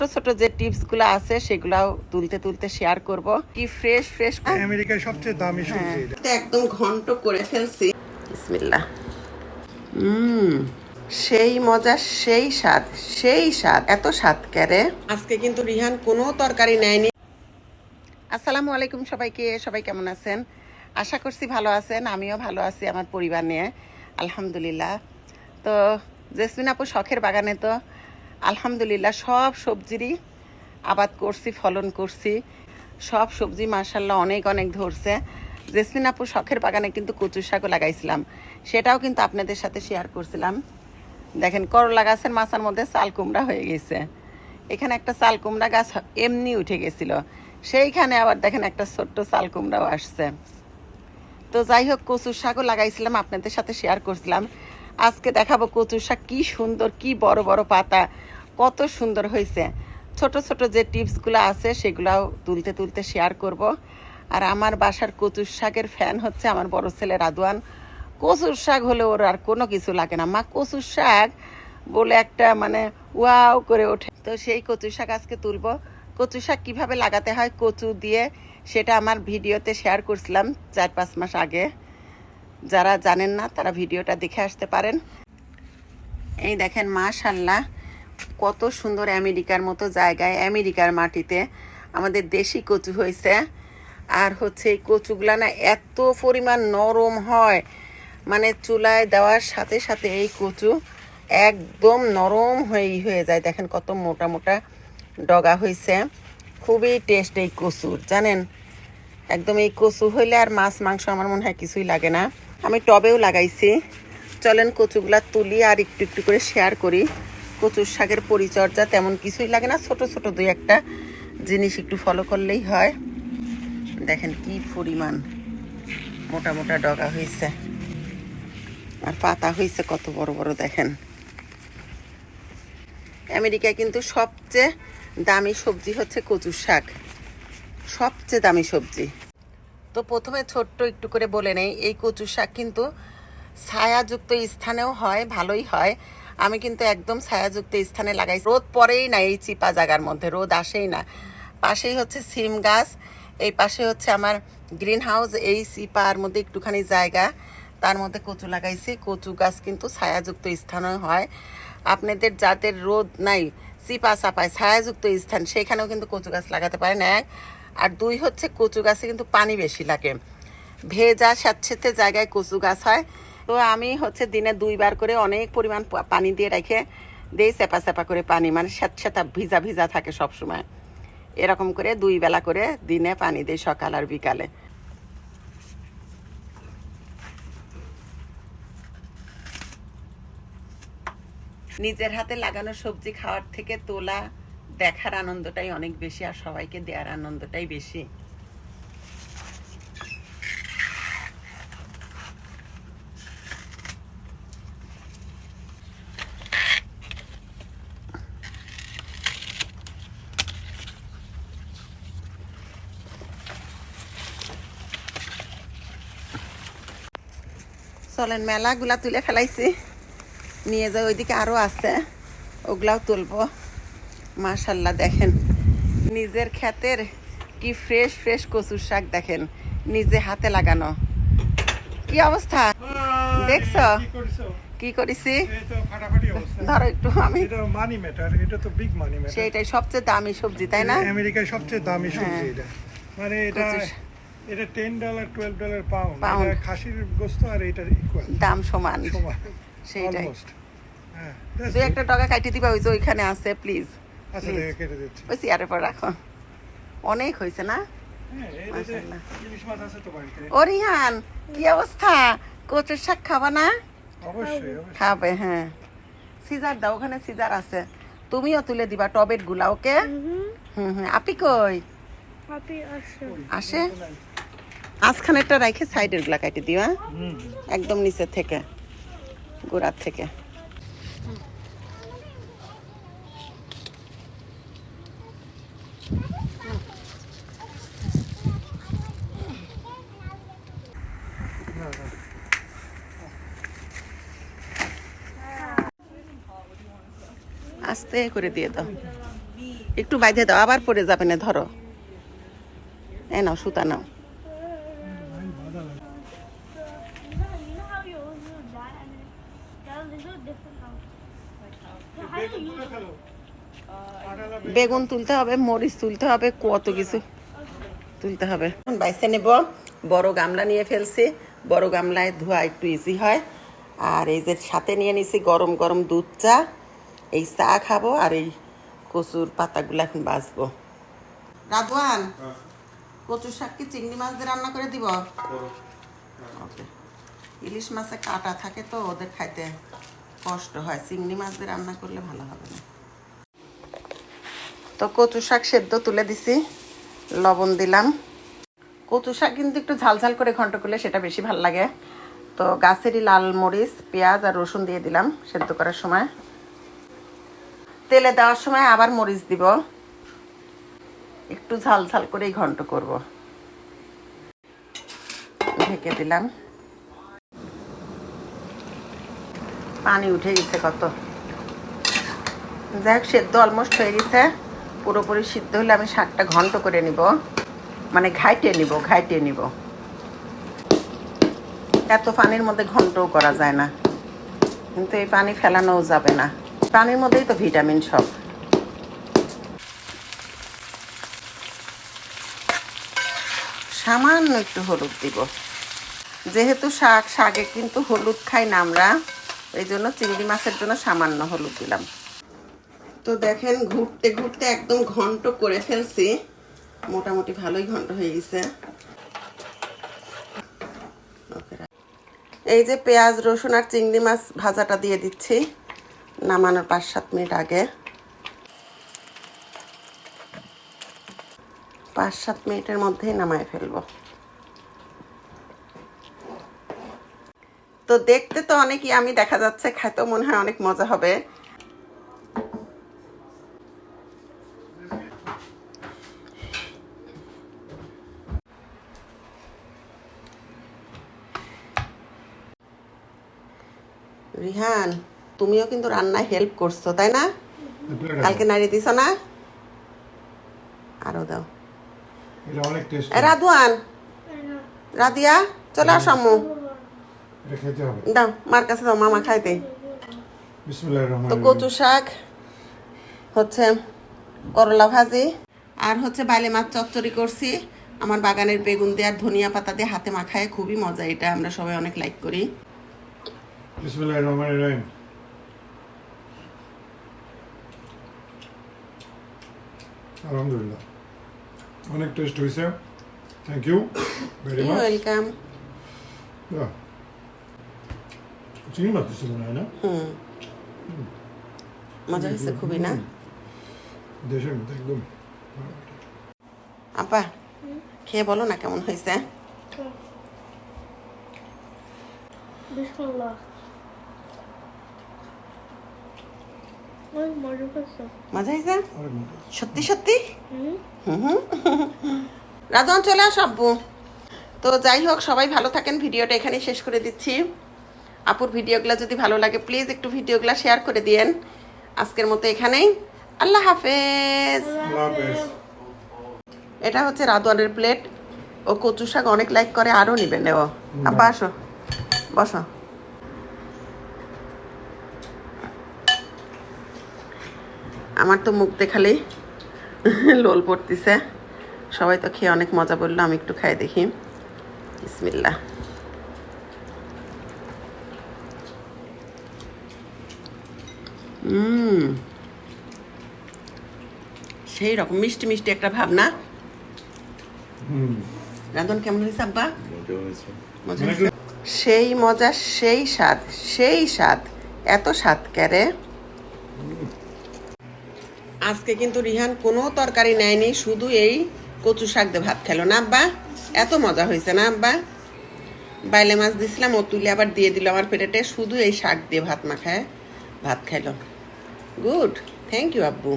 ছোট ছোট যে টিপসগুলো আছে সেগুলাও তুলতে তুলতে শেয়ার করব। কি ফ্রেশ ফ্রেশ আমেরিকায় সবচেয়ে দামি সবজি এটা। একদম ঘন্ট করে ফেলছি। বিসমিল্লাহ। হুম সেই মজা সেই স্বাদ সেই স্বাদ। এত স্বাদ ক্যারে আজকে কিন্তু রিহান কোনো তরকারি নেয়নি। আসসালামু আলাইকুম সবাইকে সবাই কেমন আছেন? আশা করছি ভালো আছেন আমিও ভালো আছি আমার পরিবার নিয়ে। আলহামদুলিল্লাহ। তো জেসমিন আপু শখের বাগানে তো আলহামদুলিল্লাহ, সব সবজিরই আবাদ করছি, ফলন করছি। সব সবজি মার্শাল্লাহ অনেক অনেক ধরছে। জেসমিন আপু শখের বাগানে কিন্তু কচু শাকও লাগাইছিলাম। সেটাও কিন্তু আপনাদের সাথে শেয়ার করছিলাম। দেখেন, করলা গাছের মাথার মধ্যে চাল কুমড়া হয়ে গেছে। এখানে একটা চাল কুমড়া গাছ এমনি উঠে গেছিল। সেইখানে আবার দেখেন একটা ছোট্ট চাল কুমড়াও আসছে। তো যাই হোক, কচুর শাকও লাগাইছিলাম, আপনাদের সাথে শেয়ার করছিলাম। আজকে দেখাবো কচু শাক, কি সুন্দর, কি বড় বড় পাতা, কত সুন্দর হয়েছে। ছোট ছোট যে টিপসগুলো আছে সেগুলাও তুলতে তুলতে শেয়ার করব। আর আমার বাসার কচুর শাকের ফ্যান হচ্ছে আমার বড় ছেলে রাদওয়ান কচুর শাক হলে ওর আর কোনো কিছু লাগে না। মা, কচুর শাক বলে একটা মানে ওয়াও করে ওঠে। তো সেই কচু শাক আজকে তুলব। কচু শাক কীভাবে লাগাতে হয়, কচু দিয়ে সেটা আমার ভিডিওতে শেয়ার করছিলাম চার পাঁচ মাস আগে। যারা জানেন না, তারা ভিডিওটা দেখে আসতে পারেন। এই দেখেন মাশাল্লাহ কত সুন্দর আমেরিকার মতো জায়গায়, আমেরিকার মাটিতে আমাদের দেশি কচু হয়েছে। আর হচ্ছে এই কচুগুলা না এত পরিমাণ নরম হয়। মানে চুলায় দেওয়ার সাথে সাথে এই কচু একদম নরম হয়েই হয়ে যায়। দেখেন কত মোটা মোটা ডগা হয়েছে। খুবই টেস্ট এই কচুর, জানেন? একদম এই কচু হইলে আর মাছ, মাংস আমার মনে হয় কিছুই লাগে না। আমি টবেও লাগাইছি। চলেন কচুগুলা তুলি আর একটু একটু করে শেয়ার করি। কচুর শাকের পরিচর্যা তেমন কিছুই লাগে না, ছোট ছোট দুই একটা জিনিস একটু ফলো করলেই হয়। দেখেন কি পরিমাণ মোটা মোটা ডগা হয়েছে আর পাতা হয়েছে কত বড় বড়, দেখেন। আমেরিকায় কিন্তু সবচেয়ে দামি সবজি হচ্ছে কচুর শাক। সবচেয়ে দামি সবজি। তো প্রথমে ছোট্ট একটু করে বলে নেই, এই কচু শাক কিন্তু ছায়াযুক্ত স্থানেও হয়, ভালোই হয়। আমি কিন্তু একদম ছায়াযুক্ত স্থানে লাগাই রোদ পরেই না এই চিপা জায়গার মধ্যে, রোদ আসেই না। পাশেই হচ্ছে সিম গাছ, এই পাশে হচ্ছে আমার গ্রিন হাউস, এই চিপার মধ্যে একটুখানি জায়গা। তার মধ্যে কচু লাগাইছি। কচু গাছ কিন্তু ছায়াযুক্ত স্থানেও হয়। আপনাদের যাদের রোদ নাই, চিপা চাপায় ছায়াযুক্ত স্থান, সেখানেও কিন্তু কচু গাছ লাগাতে পারেন। এক আর দুই হচ্ছে কচু গাছে কিন্তু পানি বেশি লাগে। ভেজা স্যাঁতসেঁতে জায়গায় কচু গাছ হয়। তো আমি হচ্ছে দিনে দুইবার করে অনেক পরিমাণ পানি দিয়ে রেখে দেই চেপা চেপা করে পানি। মানে স্যাঁতস্যাঁতা ভিজা ভিজা থাকে সব সময় এরকম করে দুই বেলা করে দিনে পানি দিই সকাল আর বিকালে। নিজের হাতে লাগানো সবজি খাওয়ার থেকে তোলা দেখার আনন্দটাই অনেক বেশি আর সবাইকে দেওয়ার আনন্দটাই বেশি। চলেন, মেলাগুলা তুলে ফেলাইছি। নিয়ে যাই, ওইদিকে আরও আছে। ওগুলাও তুলবো। মাশাল্লাহ দেখেন। নিজের ক্ষেতের কি ফ্রেশ ফ্রেশ কচুর শাক দেখেন। নিজে হাতে লাগানো। কি অবস্থা? দেখছ? কি করছ? ধরো একটু আমি। এটা মানি ম্যাটার এটা তো বিগ মানি ম্যাটার সেইটাই সবচেয়ে দামি সবজি তাই না? আমেরিকায় সবচেয়ে দামি সবজি হ্যাঁ। এটা। মানে এটা এটা ten dollar twelve dollar pound. এটা খাসির আর এটার ইকুয়াল দাম সমান। সমান। অলমোস্ট হ্যাঁ. একটা টাকা কাটিয়ে দিবা ওই যে ওইখানে আছে প্লিজ আচ্ছা ওই চেয়ারের পর রাখো। অনেক হয়েছে না? এই যে মাশাআল্লাহ। ইলিশ মাছ আছে তো বাড়িতে? ও রিহান কি অবস্থা? কচুর শাক খাবা না? খাবে হ্যাঁ। সিজার দাও ওখানে সিজার আছে। তুমিও তুলে দিবা টবেরগুলা ওকে? হুম হুম। আপি কই? আসে আসে? আজখানেরটা রাখে সাইডেরগুলা কাটি দিও হ্যাঁ? একদম নিচের থেকে গোড়ার থেকে না না আস্তে করে দিয়ে দাও। একটু বাইধে দাও, আবার পরে যাবে না, ধরো। এই নাও, সুতা নাও? বেগুন তুলতে হবে, মরিচ তুলতে হবে, কত কিছু তুলতে হবে। বাইসে নেব, বড় গামলা নিয়ে ফেলছি। বড় গামলায় ধোয়া একটু ইজি হয়। আর এই যে সাথে নিয়ে নিছি গরম গরম দুধ চা। এই চা খাব আর এই কচুর পাতাগুলো এখন বাঁচবো রাধওয়ান কচু শাক কি চিংড়ি মাছ দিয়ে রান্না করে দিব? ওকে। ইলিশ মাছে কাটা থাকে তো ওদের খাইতে কষ্ট হয়। চিংড়ি মাছ দিয়ে রান্না করলে ভালো হবে না। তো কচু শাক সেদ্ধ তুলে দিছি লবণ দিলাম। কচু শাক কিন্তু একটু ঝাল ঝাল করে ঘন্ট করলে সেটা বেশি ভালো লাগে। তো গাছেরই লাল মরিচ পেঁয়াজ আর রসুন দিয়ে দিলাম সেদ্ধ করার সময়। তেলে দেওয়ার সময় আবার মরিচ দিব। একটু ঝাল ঝাল করেই ঘন্ট করব। ঢেকে দিলাম। পানি উঠে গেছে কত। যাই হোক, সেদ্ধ অলমোস্ট হয়ে গেছে। পুরোপুরি সিদ্ধ হলে আমি শাকটা ঘন্ট করে নিব। মানে ঘাইটে নিব ঘাইটে নিব। এত পানির মধ্যে ঘন্টও করা যায় না। কিন্তু এই পানি ফেলানোও যাবে না। পানির মধ্যেই তো ভিটামিন সব। সামান্য একটু হলুদ দিব। যেহেতু শাক, শাকে কিন্তু হলুদ খাই না আমরা, এই জন্য চিংড়ি মাছের জন্য সামান্য হলুদ দিলাম। তো দেখেন, ঘুরতে ঘুরতে একদম ঘন্ট করে ফেলছি। মোটামুটি ভালোই ঘন্ট হয়ে গেছে। এই যে পেঁয়াজ, রসুন আর চিংড়ি মাছ ভাজাটা দিয়ে দিচ্ছি। নামানোর পাঁচ সাত মিনিট আগে। পাঁচ সাত মিনিটের মধ্যেই নামায় ফেলব। তো দেখতে তো অনেকই, আমি দেখা যাচ্ছে খাইতেও মনে হয় অনেক মজা হবে। রিহান তুমিও কিন্তু রান্নায় হেল্প করছ তাই না? কালকে নাড়িয়ে দিছ না? আরও দাও। রাধুয়ান। রাধিয়া চলে আস আম্মু। দাও মার কাছে দাও মামা খাইতে। তো কচু শাক হচ্ছে করলা ভাজি আর হচ্ছে বাইলে মাছ চচ্চড়ি করছি। আমার বাগানের বেগুন দিয়ে আর ধনিয়া পাতা দিয়ে হাতে মাখায় খুবই মজা। এটা আমরা সবাই অনেক লাইক করি। বিসমিল্লাহির রহমানির রহিম। আলহামদুলিল্লাহ। অনেক টেস্ট হয়েছে। Thank you very much welcome চিংড়ি মাছ দিচ্ছে মনে হয় না? হুম। মজা হয়েছে খুবই না? দেশের মধ্যে একদম। আপা খেয়ে বলো না কেমন হয়েছে? Bismillah. মজা হয়েছে? সত্যি সত্যি? হুম। রাধন চলে আস আব্বু। তো যাই হোক সবাই ভালো থাকেন। ভিডিওটা এখানে শেষ করে দিচ্ছি। আপুর ভিডিওগুলো যদি ভালো লাগে প্লিজ একটু ভিডিওগুলো শেয়ার করে দিয়েন। আজকের মতো এখানেই। আল্লাহ হাফেজ। এটা হচ্ছে রাধওয়ানের প্লেট ও কচু শাক অনেক লাইক করে আরও নেবেন। ও আব্বা আসো। বসো। আমার তো মুখ দেখালেই লোল পড়তেছে। সবাই তো খেয়ে অনেক মজা বলল আমি একটু খাই দেখি। বিসমিল্লা সেই রকম মিষ্টি মিষ্টি একটা ভাবনা। হুম। রাধন কেমন হয়েছে আব্বা? মজা সেই মজা সেই স্বাদ সেই স্বাদ। এত স্বাদ ক্যারে আজকে কিন্তু রিহান কোনো তরকারি নেয়নি, শুধু এই কচু শাক দিয়ে ভাত খেলো না। আব্বা, এত মজা হয়েছে না আব্বা? বাইলে মাছ দিছিলাম, ও তুলে আবার দিয়ে দিল আমার পেটেটে শুধু এই শাক দিয়ে ভাত মাখায়, ভাত খাইলো গুড, থ্যাংক ইউ আব্বু।